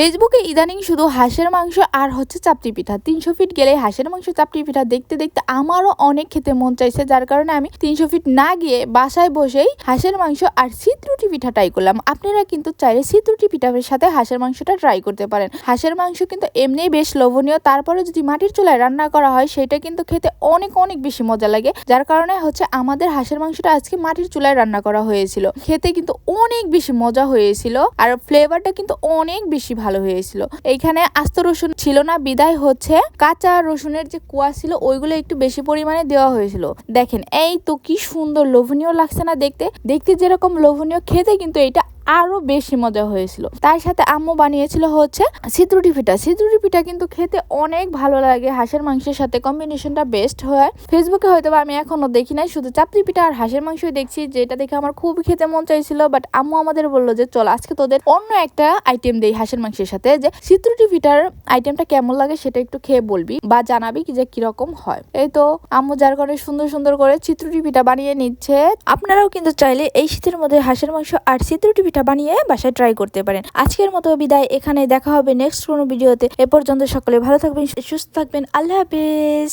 ফেসবুকে ইদানিং শুধু হাঁসের মাংস আর হচ্ছে চাপটি পিঠা। তিনশো ফিট গেলে হাঁসের মাংস চাপটি পিঠা দেখতে দেখতে আমারও অনেক খেতে মন চাইছে। যার কারণে আমি তিনশো ফিট না গিয়ে বাসায় বসেই হাঁসের মাংস আর শীতরুটি পিঠা ট্রাই করলাম। আপনারা কিন্তু চাইলে শীতরুটি পিঠার সাথে হাঁসের মাংসটা ট্রাই করতে পারেন। হাঁসের মাংস কিন্তু এমনিই বেশ লোভনীয়। তারপরে যদি মাটির চুলায় রান্না করা হয়, সেটা কিন্তু খেতে অনেক অনেক বেশি মজা লাগে। যার কারণে হচ্ছে আমাদের হাঁসের মাংসটা আজকে মাটির চুলায় রান্না করা হয়েছিল। খেতে কিন্তু অনেক বেশি মজা হয়েছিল। আর ফ্লেভারটা কিন্তু অনেক বেশি ভালো। হয়েছিল। এইখানে আস্ত রসুন ছিল না, বিদায় হচ্ছে। কাঁচা রসুনের যে কুয়া ছিল, ওইগুলো একটু বেশি পরিমাণে দেওয়া হয়েছিল। দেখেন, এই তো কি সুন্দর, লোভনীয় লাগছে না দেখতে। দেখতে যেরকম লোভনীয়, খেতে কিন্তু এটা আরও বেশি মজা হয়েছিল। তার সাথে আম্মু বানিয়েছিল হচ্ছে সিদ্রুটি পিঠা। সিদ্রুটি পিঠা কিন্তু খেতে অনেক ভালো লাগে। হাঁসের মাংসের সাথে কম্বিনেশনটা বেস্ট হয়। ফেসবুকে হয়তো আমি এখনও দেখি নাই। শুধু চাপড়ি পিঠা আর হাঁসের মাংসই দেখছি। যেটা দেখে আমার খুব খেতে মন চাইছিল। বাট আম্মু আমাদের বলল যে, চল, আজকে তোদের অন্য একটা আইটেম দেই হাঁসের মাংসের সাথে। যে সিদ্রুটি পিঠার আইটেমটা কেমন লাগে সেটা একটু খেয়ে বলবি বা জানাবি যে কীরকম হয়? এই তো আম্মু যার কারণে সুন্দর সুন্দর করে চিত্রুটি পিঠা বানিয়ে নিচ্ছে। আপনারাও কিন্তু চাইলে এই শীতের মধ্যে হাঁসের মাংস আর চিত্রুটি পিঠা বানিয়ে বাসায় ট্রাই করতে পারেন। আজকের মতো বিদায় এখানে দেখা হবে নেক্সট কোনো ভিডিওতে। এ পর্যন্ত সকলে ভালো থাকবেন, সুস্থ থাকবেন। আল্লাহ হাফিজ।